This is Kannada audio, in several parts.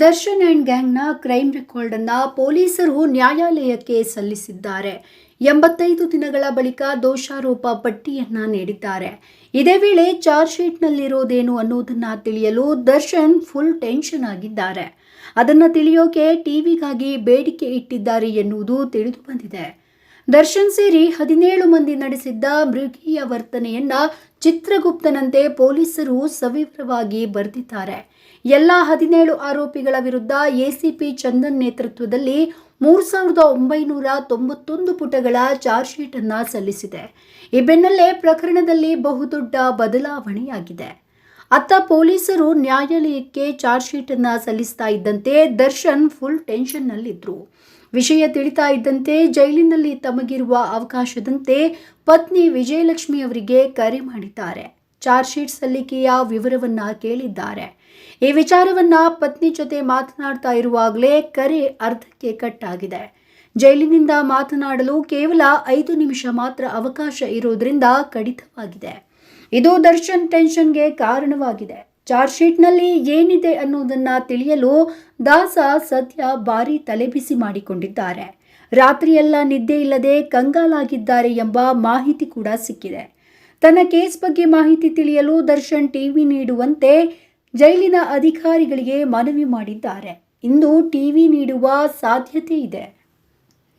ದರ್ಶನ್ ಅಂಡ್ ಗ್ಯಾಂಗ್ನ ಕ್ರೈಮ್ ರೆಕಾರ್ಡನ್ನು ಪೊಲೀಸರು ನ್ಯಾಯಾಲಯಕ್ಕೆ ಸಲ್ಲಿಸಿದ್ದಾರೆ. ಎಂಬತ್ತೈದು ದಿನಗಳ ಬಳಿಕ ದೋಷಾರೋಪ ಪಟ್ಟಿಯನ್ನ ನೀಡಿದ್ದಾರೆ. ಇದೇ ವೇಳೆ ಚಾರ್ಜ್ ಶೀಟ್ನಲ್ಲಿರೋದೇನು ಅನ್ನೋದನ್ನ ತಿಳಿಯಲು ದರ್ಶನ್ ಫುಲ್ ಟೆನ್ಷನ್ ಆಗಿದ್ದಾರೆ. ಅದನ್ನ ತಿಳಿಯೋಕೆ ಟಿವಿಗಾಗಿ ಬೇಡಿಕೆ ಇಟ್ಟಿದ್ದಾರೆ ಎನ್ನುವುದು ತಿಳಿದು ಬಂದಿದೆ. ದರ್ಶನ್ ಸೇರಿ ಹದಿನೇಳು ಮಂದಿ ನಡೆಸಿದ್ದ ಮೃಗೀಯ ವರ್ತನೆಯನ್ನ ಚಿತ್ರಗುಪ್ತನಂತೆ ಪೊಲೀಸರು ಸವಿವರವಾಗಿ ಬರೆದಿದ್ದಾರೆ. ಎಲ್ಲ ಹದಿನೇಳು ಆರೋಪಿಗಳ ವಿರುದ್ಧ ಎಸಿಪಿ ಚಂದನ್ ನೇತೃತ್ವದಲ್ಲಿ ಮೂರು ಸಾವಿರದ ಒಂಬೈನೂರ ತೊಂಬತ್ತೊಂದು ಪುಟಗಳ ಚಾರ್ಜ್ ಶೀಟ್ ಅನ್ನ ಸಲ್ಲಿಸಿದೆ. ಈ ಬೆನ್ನಲ್ಲೇ ಪ್ರಕರಣದಲ್ಲಿ ಬಹುದೊಡ್ಡ ಬದಲಾವಣೆಯಾಗಿದೆ. ಅತ್ತ ಪೊಲೀಸರು ನ್ಯಾಯಾಲಯಕ್ಕೆ ಚಾರ್ಜ್ ಶೀಟ್ ಅನ್ನ ಸಲ್ಲಿಸ್ತಾ ಇದ್ದಂತೆ ದರ್ಶನ್ ಫುಲ್ ಟೆನ್ಷನ್ನಲ್ಲಿದ್ರು. ವಿಷಯ ತಿಳಿತಾ ಇದ್ದಂತೆ ಜೈಲಿನಲ್ಲಿ ತಮಗಿರುವ ಅವಕಾಶದಂತೆ ಪತ್ನಿ ವಿಜಯಲಕ್ಷ್ಮಿ ಅವರಿಗೆ ಕರೆ ಮಾಡಿದ್ದಾರೆ. ಚಾರ್ಜ್ ಶೀಟ್ ಸಲ್ಲಿಕೆಯ ವಿವರವನ್ನ ಕೇಳಿದ್ದಾರೆ. ಈ ವಿಚಾರವನ್ನ ಪತ್ನಿ ಜೊತೆ ಮಾತನಾಡ್ತಾ ಇರುವಾಗಲೇ ಕರೆ ಅರ್ಧಕ್ಕೆ ಕಟ್ಟಾಗಿದೆ. ಜೈಲಿನಿಂದ ಮಾತನಾಡಲು ಕೇವಲ ಐದು ನಿಮಿಷ ಮಾತ್ರ ಅವಕಾಶ ಇರೋದ್ರಿಂದ ಕಡಿತವಾಗಿದೆ. ಇದು ದರ್ಶನ್ ಟೆನ್ಷನ್ಗೆ ಕಾರಣವಾಗಿದೆ. ಚಾರ್ಜ್ ಶೀಟ್ನಲ್ಲಿ ಏನಿದೆ ಅನ್ನೋದನ್ನು ತಿಳಿಯಲು ದಾಸ ಸದ್ಯ ಭಾರಿ ತಲೆಬಿಸಿ ಮಾಡಿಕೊಂಡಿದ್ದಾರೆ. ರಾತ್ರಿಯೆಲ್ಲ ನಿದ್ದೆ ಇಲ್ಲದೆ ಕಂಗಾಲಾಗಿದ್ದಾರೆ ಎಂಬ ಮಾಹಿತಿ ಕೂಡ ಸಿಕ್ಕಿದೆ. ತನ್ನ ಕೇಸ್ ಬಗ್ಗೆ ಮಾಹಿತಿ ತಿಳಿಯಲು ದರ್ಶನ್ ಟಿವಿ ನೀಡುವಂತೆ ಜೈಲಿನ ಅಧಿಕಾರಿಗಳಿಗೆ ಮನವಿ ಮಾಡಿದ್ದಾರೆ. ಇಂದು ಟಿವಿ ನೀಡುವ ಸಾಧ್ಯತೆ ಇದೆ.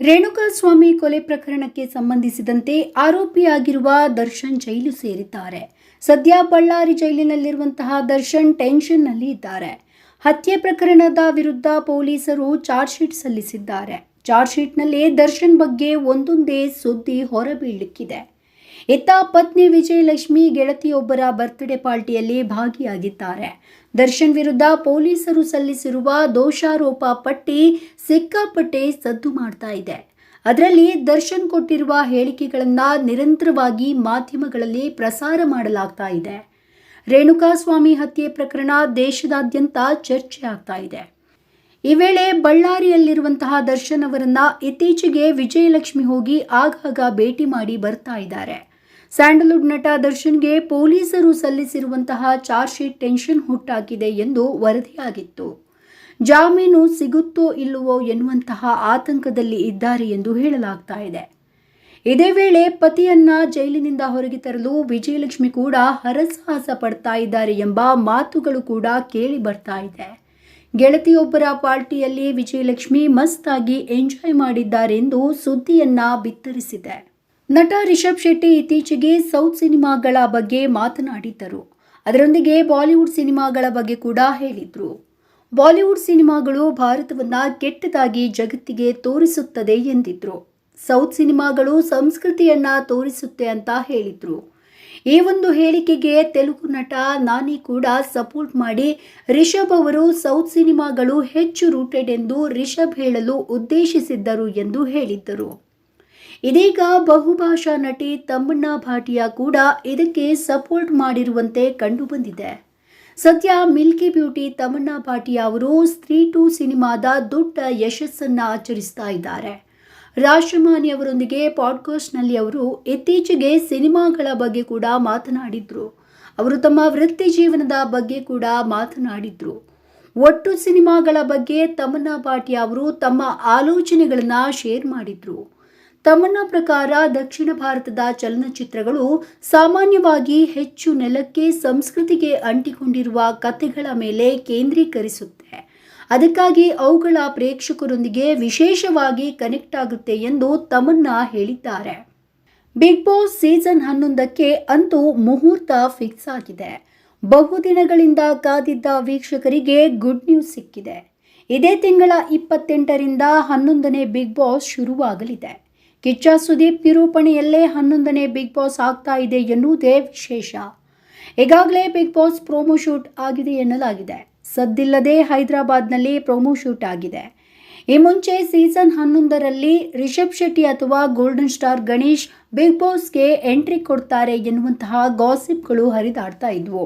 ರೇಣುಕಾಸ್ವಾಮಿ ಕೊಲೆ ಪ್ರಕರಣಕ್ಕೆ ಸಂಬಂಧಿಸಿದಂತೆ ಆರೋಪಿಯಾಗಿರುವ ದರ್ಶನ್ ಜೈಲು ಸೇರಿದ್ದಾರೆ. ಸದ್ಯ ಬಳ್ಳಾರಿ ಜೈಲಿನಲ್ಲಿರುವಂತಹ ದರ್ಶನ್ ಟೆನ್ಷನ್ನಲ್ಲಿ ಇದ್ದಾರೆ. ಹತ್ಯೆ ಪ್ರಕರಣದ ವಿರುದ್ಧ ಪೊಲೀಸರು ಚಾರ್ಜ್ ಶೀಟ್ ಸಲ್ಲಿಸಿದ್ದಾರೆ. ಚಾರ್ಜ್ ಶೀಟ್ನಲ್ಲಿ ದರ್ಶನ್ ಬಗ್ಗೆ ಒಂದೊಂದೇ ಸುದ್ದಿ ಹೊರಬೀಳಲಿಕ್ಕಿದೆ. ಇತ್ತ ಪತ್ನಿ ವಿಜಯಲಕ್ಷ್ಮಿ ಗೆಳತಿಯೊಬ್ಬರ ಬರ್ತ್ಡೇ ಪಾರ್ಟಿಯಲ್ಲಿ ಭಾಗಿಯಾಗಿದ್ದಾರೆ. ದರ್ಶನ್ ವಿರುದ್ಧ ಪೊಲೀಸರು ಸಲ್ಲಿಸಿರುವ ದೋಷಾರೋಪ ಪಟ್ಟಿ ಸಿಕ್ಕಾಪಟ್ಟೆ ಸದ್ದು ಮಾಡ್ತಾ ಇದೆ. ಅದರಲ್ಲಿ ದರ್ಶನ್ ಕೊಟ್ಟಿರುವ ಹೇಳಿಕೆಗಳನ್ನು ನಿರಂತರವಾಗಿ ಮಾಧ್ಯಮಗಳಲ್ಲಿ ಪ್ರಸಾರ ಮಾಡಲಾಗ್ತಾ ಇದೆ. ರೇಣುಕಾಸ್ವಾಮಿ ಹತ್ಯೆ ಪ್ರಕರಣ ದೇಶದಾದ್ಯಂತ ಚರ್ಚೆ ಆಗ್ತಾ ಇದೆ. ಈ ವೇಳೆ ಬಳ್ಳಾರಿಯಲ್ಲಿರುವಂತಹ ದರ್ಶನ್ ಅವರನ್ನ ಇತ್ತೀಚೆಗೆ ವಿಜಯಲಕ್ಷ್ಮಿ ಹೋಗಿ ಆಗಾಗ ಭೇಟಿ ಮಾಡಿ ಬರ್ತಾ ಇದ್ದಾರೆ. ಸ್ಯಾಂಡಲ್ವುಡ್ ನಟ ದರ್ಶನ್ಗೆ ಪೊಲೀಸರು ಸಲ್ಲಿಸಿರುವಂತಹ ಚಾರ್ಜ್ ಶೀಟ್ ಟೆನ್ಷನ್ ಹುಟ್ಟಾಕಿದೆ ಎಂದು ವರದಿಯಾಗಿತ್ತು. ಜಾಮೀನು ಸಿಗುತ್ತೋ ಇಲ್ಲವೋ ಎನ್ನುವಂತಹ ಆತಂಕದಲ್ಲಿ ಇದ್ದಾರೆ ಎಂದು ಹೇಳಲಾಗ್ತಾ ಇದೆ. ಇದೇ ವೇಳೆ ಪತಿಯನ್ನ ಜೈಲಿನಿಂದ ಹೊರಗೆ ತರಲು ವಿಜಯಲಕ್ಷ್ಮಿ ಕೂಡ ಹರಸಾಹಸ ಪಡ್ತಾ ಇದ್ದಾರೆ ಎಂಬ ಮಾತುಗಳು ಕೂಡ ಕೇಳಿ ಬರ್ತಾ ಇದೆ. ಗೆಳತಿಯೊಬ್ಬರ ಪಾರ್ಟಿಯಲ್ಲಿ ವಿಜಯಲಕ್ಷ್ಮಿ ಮಸ್ತಾಗಿ ಎಂಜಾಯ್ ಮಾಡಿದ್ದಾರೆ ಎಂದು ಸುದ್ದಿಯನ್ನ ಬಿತ್ತರಿಸಿದೆ. ನಟ ರಿಷಬ್ ಶೆಟ್ಟಿ ಇತ್ತೀಚೆಗೆ ಸೌತ್ ಸಿನಿಮಾಗಳ ಬಗ್ಗೆ ಮಾತನಾಡಿದ್ದರು. ಅದರೊಂದಿಗೆ ಬಾಲಿವುಡ್ ಸಿನಿಮಾಗಳ ಬಗ್ಗೆ ಕೂಡ ಹೇಳಿದ್ರು. ಬಾಲಿವುಡ್ ಸಿನಿಮಾಗಳು ಭಾರತವನ್ನು ಕೆಟ್ಟದಾಗಿ ಜಗತ್ತಿಗೆ ತೋರಿಸುತ್ತದೆ ಎಂದಿದ್ರು. ಸೌತ್ ಸಿನಿಮಾಗಳು ಸಂಸ್ಕೃತಿಯನ್ನ ತೋರಿಸುತ್ತೆ ಅಂತ ಹೇಳಿದ್ರು. ಈ ಒಂದು ಹೇಳಿಕೆಗೆ ತೆಲುಗು ನಟ ನಾನಿ ಕೂಡ ಸಪೋರ್ಟ್ ಮಾಡಿ ರಿಷಬ್ ಅವರು ಸೌತ್ ಸಿನಿಮಾಗಳು ಹೆಚ್ಚು ರೂಟೆಡ್ ಎಂದು ರಿಷಬ್ ಹೇಳಲು ಉದ್ದೇಶಿಸಿದ್ದರು ಎಂದು ಹೇಳಿದ್ದರು. ಇದೀಗ ಬಹುಭಾಷಾ ನಟಿ ತಮ್ಮಣ್ಣ ಭಾಟಿಯಾ ಕೂಡ ಇದಕ್ಕೆ ಸಪೋರ್ಟ್ ಮಾಡಿರುವಂತೆ ಕಂಡುಬಂದಿದೆ ಸದ್ಯ ಮಿಲ್ಕಿ ಬ್ಯೂಟಿ ತಮಣ್ಣ ಭಾಟಿಯಾ ಅವರು ಸ್ತ್ರೀ ಟು ಸಿನಿಮಾದ ದೊಡ್ಡ ಯಶಸ್ಸನ್ನ ಆಚರಿಸ್ತಾ ಇದ್ದಾರೆ. ರಾಶಮಾನಿ ಅವರೊಂದಿಗೆ ಪಾಡ್ಕಾಸ್ಟ್ನಲ್ಲಿ ಅವರು ಇತ್ತೀಚೆಗೆ ಸಿನಿಮಾಗಳ ಬಗ್ಗೆ ಕೂಡ ಮಾತನಾಡಿದ್ರು. ಅವರು ತಮ್ಮ ವೃತ್ತಿ ಜೀವನದ ಬಗ್ಗೆ ಕೂಡ ಮಾತನಾಡಿದ್ರು. ಒಟ್ಟು ಸಿನಿಮಾಗಳ ಬಗ್ಗೆ ತಮನ್ನ ಭಾಟಿಯಾ ಅವರು ತಮ್ಮ ಆಲೋಚನೆಗಳನ್ನು ಶೇರ್ ಮಾಡಿದ್ರು. ತಮ್ಮನ್ನ ಪ್ರಕಾರ ದಕ್ಷಿಣ ಭಾರತದ ಚಲನಚಿತ್ರಗಳು ಸಾಮಾನ್ಯವಾಗಿ ಹೆಚ್ಚು ನೆಲಕ್ಕೆ ಸಂಸ್ಕೃತಿಗೆ ಅಂಟಿಕೊಂಡಿರುವ ಕಥೆಗಳ ಮೇಲೆ ಕೇಂದ್ರೀಕರಿಸುತ್ತೆ. ಅದಕ್ಕಾಗಿ ಅವುಗಳ ಪ್ರೇಕ್ಷಕರೊಂದಿಗೆ ವಿಶೇಷವಾಗಿ ಕನೆಕ್ಟ್ ಆಗುತ್ತೆ ಎಂದು ತಮನ್ನ ಹೇಳಿದ್ದಾರೆ. ಬಿಗ್ ಬಾಸ್ ಸೀಸನ್ ಹನ್ನೊಂದಕ್ಕೆ ಅಂತೂ ಮುಹೂರ್ತ ಫಿಕ್ಸ್ ಆಗಿದೆ. ಬಹುದಿನಗಳಿಂದ ಕಾದಿದ್ದ ವೀಕ್ಷಕರಿಗೆ ಗುಡ್ ನ್ಯೂಸ್ ಸಿಕ್ಕಿದೆ. ಇದೇ ತಿಂಗಳ ಇಪ್ಪತ್ತೆಂಟರಿಂದ ಹನ್ನೊಂದನೇ ಬಿಗ್ ಬಾಸ್ ಶುರುವಾಗಲಿದೆ. ಕಿಚ್ಚ ಸುದೀಪ್ ನಿರೂಪಣೆಯಲ್ಲೇ ಹನ್ನೊಂದನೇ ಬಿಗ್ ಬಾಸ್ ಆಗ್ತಾ ಇದೆ ಎನ್ನುವುದೇ ವಿಶೇಷ. ಈಗಾಗಲೇ ಬಿಗ್ ಬಾಸ್ ಪ್ರೋಮೋ ಶೂಟ್ ಆಗಿದೆ ಎನ್ನಲಾಗಿದೆ. ಸದ್ದಿಲ್ಲದೆ ಹೈದರಾಬಾದ್ನಲ್ಲಿ ಪ್ರೋಮೋ ಶೂಟ್ ಆಗಿದೆ. ಈ ಮುಂಚೆ ಸೀಸನ್ ಹನ್ನೊಂದರಲ್ಲಿ ರಿಷಬ್ ಶೆಟ್ಟಿ ಅಥವಾ ಗೋಲ್ಡನ್ ಸ್ಟಾರ್ ಗಣೇಶ್ ಬಿಗ್ ಬಾಸ್ಗೆ ಎಂಟ್ರಿ ಕೊಡ್ತಾರೆ ಎನ್ನುವಂತಹ ಗಾಸಿಪ್ಗಳು ಹರಿದಾಡ್ತಾ ಇದ್ವು.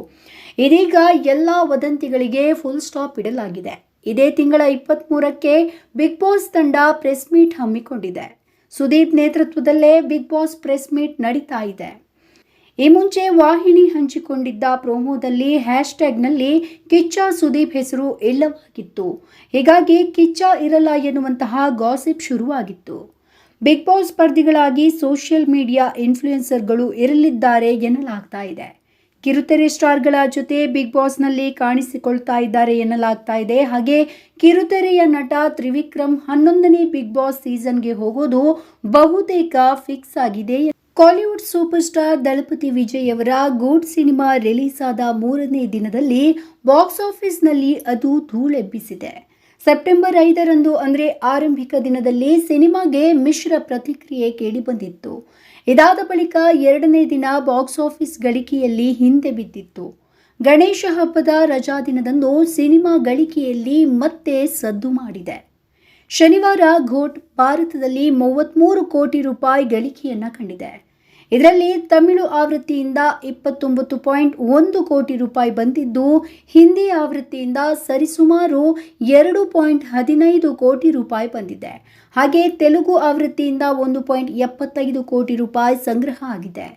ಇದೀಗ ಎಲ್ಲ ವದಂತಿಗಳಿಗೆ ಫುಲ್ ಸ್ಟಾಪ್ ಇಡಲಾಗಿದೆ. ಇದೇ ತಿಂಗಳ ಇಪ್ಪತ್ತ್ಮೂರಕ್ಕೆ ಬಿಗ್ ಬಾಸ್ ತಂಡ ಪ್ರೆಸ್ ಮೀಟ್ ಹಮ್ಮಿಕೊಂಡಿದೆ. ಸುದೀಪ್ ನೇತೃತ್ವದಲ್ಲೇ ಬಿಗ್ ಬಾಸ್ ಪ್ರೆಸ್ ಮೀಟ್ ನಡೀತಾ ಇದೆ. ಈ ಮುಂಚೆ ವಾಹಿನಿ ಹಂಚಿಕೊಂಡಿದ್ದ ಪ್ರೋಮೋದಲ್ಲಿ ಹ್ಯಾಶ್ಟ್ಯಾಗ್ನಲ್ಲಿ ಕಿಚ್ಚ ಸುದೀಪ್ ಹೆಸರು ಇಲ್ಲವಾಗಿತ್ತು. ಹೀಗಾಗಿ ಕಿಚ್ಚ ಇರಲ್ಲ ಎನ್ನುವಂತಹ ಗಾಸಿಪ್ ಶುರುವಾಗಿತ್ತು. ಬಿಗ್ ಬಾಸ್ ಸ್ಪರ್ಧಿಗಳಾಗಿ ಸೋಷಿಯಲ್ ಮೀಡಿಯಾ ಇನ್ಫ್ಲೂಯೆನ್ಸರ್ಗಳು ಇರಲಿದ್ದಾರೆ ಎನ್ನಲಾಗ್ತಾ ಇದೆ. ಕಿರುತೆರೆ ಸ್ಟಾರ್ಗಳ ಜೊತೆ ಬಿಗ್ ಬಾಸ್ನಲ್ಲಿ ಕಾಣಿಸಿಕೊಳ್ತಾ ಇದ್ದಾರೆ ಎನ್ನಲಾಗ್ತಾ ಇದೆ. ಹಾಗೆ ಕಿರುತೆರೆಯ ನಟ ತ್ರಿವಿಕ್ರಮ್ ಹನ್ನೊಂದನೇ ಬಿಗ್ ಬಾಸ್ ಸೀಸನ್ಗೆ ಹೋಗೋದು ಬಹುತೇಕ ಫಿಕ್ಸ್ ಆಗಿದೆ. ಕಾಲಿವುಡ್ ಸೂಪರ್ ಸ್ಟಾರ್ ದಳಪತಿ ವಿಜಯ್ ಅವರ ಗೂಡ್ ಸಿನಿಮಾ ರಿಲೀಸ್ ಆದ ಮೂರನೇ ದಿನದಲ್ಲಿ ಬಾಕ್ಸ್ ಆಫೀಸ್ನಲ್ಲಿ ಅದು ಧೂಳೆಬ್ಬಿಸಿದೆ. ಸೆಪ್ಟೆಂಬರ್ ಐದರಂದು ಅಂದರೆ ಆರಂಭಿಕ ದಿನದಲ್ಲಿ ಸಿನಿಮಾಗೆ ಮಿಶ್ರ ಪ್ರತಿಕ್ರಿಯೆ ಕೇಳಿಬಂದಿತ್ತು ಇದಾದ ಬಳಿಕ ಎರಡನೇ ದಿನ ಬಾಕ್ಸ್ ಆಫೀಸ್ ಗಳಿಕೆಯಲ್ಲಿ ಹಿಂದೆ ಬಿದ್ದಿತ್ತು. ಗಣೇಶ ಹಬ್ಬದ ರಜಾ ದಿನದಂದು ಸಿನಿಮಾ ಗಳಿಕೆಯಲ್ಲಿ ಮತ್ತೆ ಸದ್ದು ಮಾಡಿದೆ. ಶನಿವಾರ ಘೋಟ್ ಭಾರತದಲ್ಲಿ ಮೂವತ್ತ್ಮೂರು ಕೋಟಿ ರೂಪಾಯಿ ಗಳಿಕೆಯನ್ನು ಕಂಡಿದೆ. ಇದರಲ್ಲಿ ತಮಿಳು ಆವೃತ್ತಿಯಿಂದ ಇಪ್ಪತ್ತೊಂಬತ್ತು ಪಾಯಿಂಟ್ ಒಂದು ಕೋಟಿ ರೂಪಾಯಿ ಬಂದಿದ್ದು, ಹಿಂದಿ ಆವೃತ್ತಿಯಿಂದ ಸರಿಸುಮಾರು ಎರಡು ಪಾಯಿಂಟ್ ಹದಿನೈದು ಕೋಟಿ ರೂಪಾಯಿ ಬಂದಿದೆ. ಹಾಗೆ ತೆಲುಗು ಆವೃತ್ತಿಯಿಂದ ಒಂದು ಪಾಯಿಂಟ್ ಎಪ್ಪತ್ತೈದು ಕೋಟಿ ರೂಪಾಯಿ ಸಂಗ್ರಹ ಆಗಿದೆ.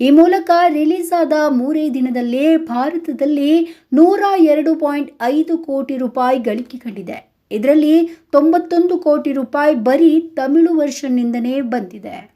ಈ ಮೂಲಕ ರಿಲೀಸ್ ಆದ ಮೂರೇ ದಿನದಲ್ಲೇ ಭಾರತದಲ್ಲಿ ನೂರ ಎರಡು ಪಾಯಿಂಟ್ ಐದು ಕೋಟಿ ರೂಪಾಯಿ ಗಳಿಕೆ ಕಂಡಿದೆ. ಇದರಲ್ಲಿ ತೊಂಬತ್ತೊಂದು ಕೋಟಿ ರೂಪಾಯಿ ಬರೀ ತಮಿಳು ವರ್ಷನ್ನಿಂದನೇ ಬಂದಿದೆ.